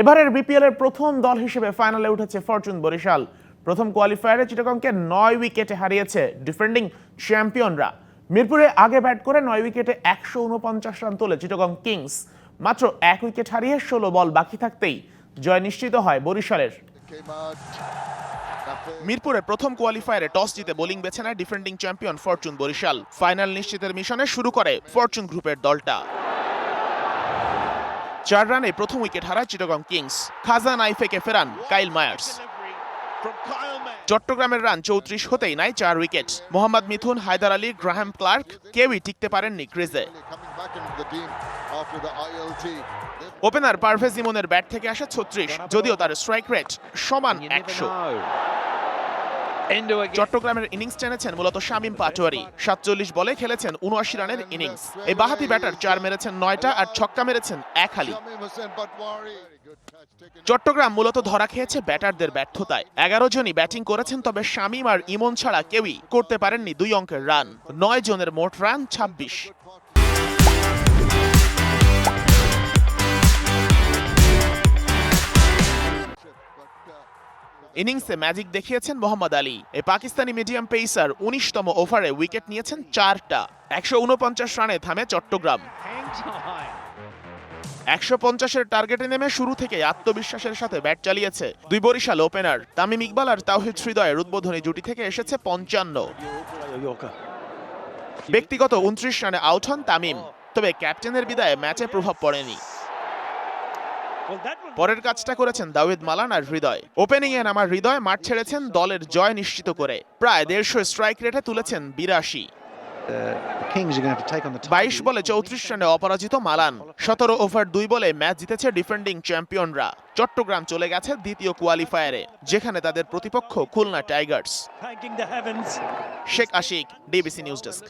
এবারের বিপিএল এর প্রথম দল হিসেবে ফাইনালে উঠেছে ফরচুন বরিশাল। প্রথম কোয়ালিফায়ারে চিটাগংকে নয় উইকেটে হারিয়েছে ডিফেন্ডিং চ্যাম্পিয়নরা। মিরপুরে আগে ব্যাট করে নয় উইকেটে একশো উনপঞ্চাশ রান তোলে চিটাগং কিংস। মাত্র এক উইকেট হারিয়ে ষোলো বল বাকি থাকতেই জয় নিশ্চিত হয় বরিশালের। মিরপুরে প্রথম কোয়ালিফায়ারে টস জিতে বোলিং বেছে নেয় defending champion fortune Barishal. Final নিশ্চিতের মিশনে শুরু করে ফরচুন গ্রুপের দলটা। চার রানে প্রথম উইকেট হারায় চিটাগং কিংস। খাজা নাইফেকে ফেরান কাইল মায়ার্স। চট্টগ্রামের রান চৌত্রিশ হতেই নাই চার wicket. Mohammad Mithun, Haider Ali, Graham Clarke কেউই টিকতে পারেননি ক্রিজে। ওপেনার পারভেজ ইমনের ব্যাট থেকে আসে ছত্রিশ, যদিও তার স্ট্রাইক রেট সমান একশো। চট্টগ্রামের ইনিংস টেনেছেন মূলত শামীম পাটোয়ারি। সাতচল্লিশ বলে খেলেছেন উনআশি রানের ইনিংস। এই বাহাতি ব্যাটার চার মেরেছেন নয়টা আর ছক্কা মেরেছেন এক হালি. চট্টগ্রাম মূলত ধরা খেয়েছে ব্যাটারদের ব্যর্থতায়। এগারো জনই ব্যাটিং করেছেন, তবে শামীম আর ইমন ছাড়া কেউই করতে পারেননি দুই অঙ্কের রান। নয় জনের মোট রান ছাব্বিশ। ইনিংসে ম্যাজিক দেখিয়েছেন মোহাম্মদ আলী। এই পাকিস্তানি মিডিয়াম পেসার উনিশতম ওভারে উইকেট নিয়েছেন চারটা। একশো উনপঞ্চাশ রানে থামে চট্টগ্রাম। একশো পঞ্চাশের টার্গেটে নেমে শুরু থেকে আত্মবিশ্বাসের সাথে ব্যাট চালিয়েছে দুই বরিশাল ওপেনার তামিম ইকবাল আর তাওহিদ হৃদয়ের উদ্বোধনী জুটি থেকে এসেছে পঞ্চান্ন। ব্যক্তিগত উনত্রিশ রানে আউট হন তামিম, তবে ক্যাপ্টেনের বিদায়ে ম্যাচে প্রভাব পড়েনি। পরের কাজটা করেছেন দাউদ মালান আর হৃদয়। ওপেনিং এ নামার হৃদয় মাঠ ছেড়েছেন দলের জয় নিশ্চিত করে। প্রায় দেড়শো স্ট্রাইক রেটে তুলেছেন বিরাশি। বাইশ বলে চৌত্রিশ রানে অপরাজিত মালান। সতেরো ওভার দুই বলে ম্যাচ জিতেছে ডিফেন্ডিং চ্যাম্পিয়নরা চট্টগ্রাম চলে গেছে দ্বিতীয় কোয়ালিফায়ারে যেখানে তাদের প্রতিপক্ষ Khulna tigers. Sheikh Ashik DBC news desk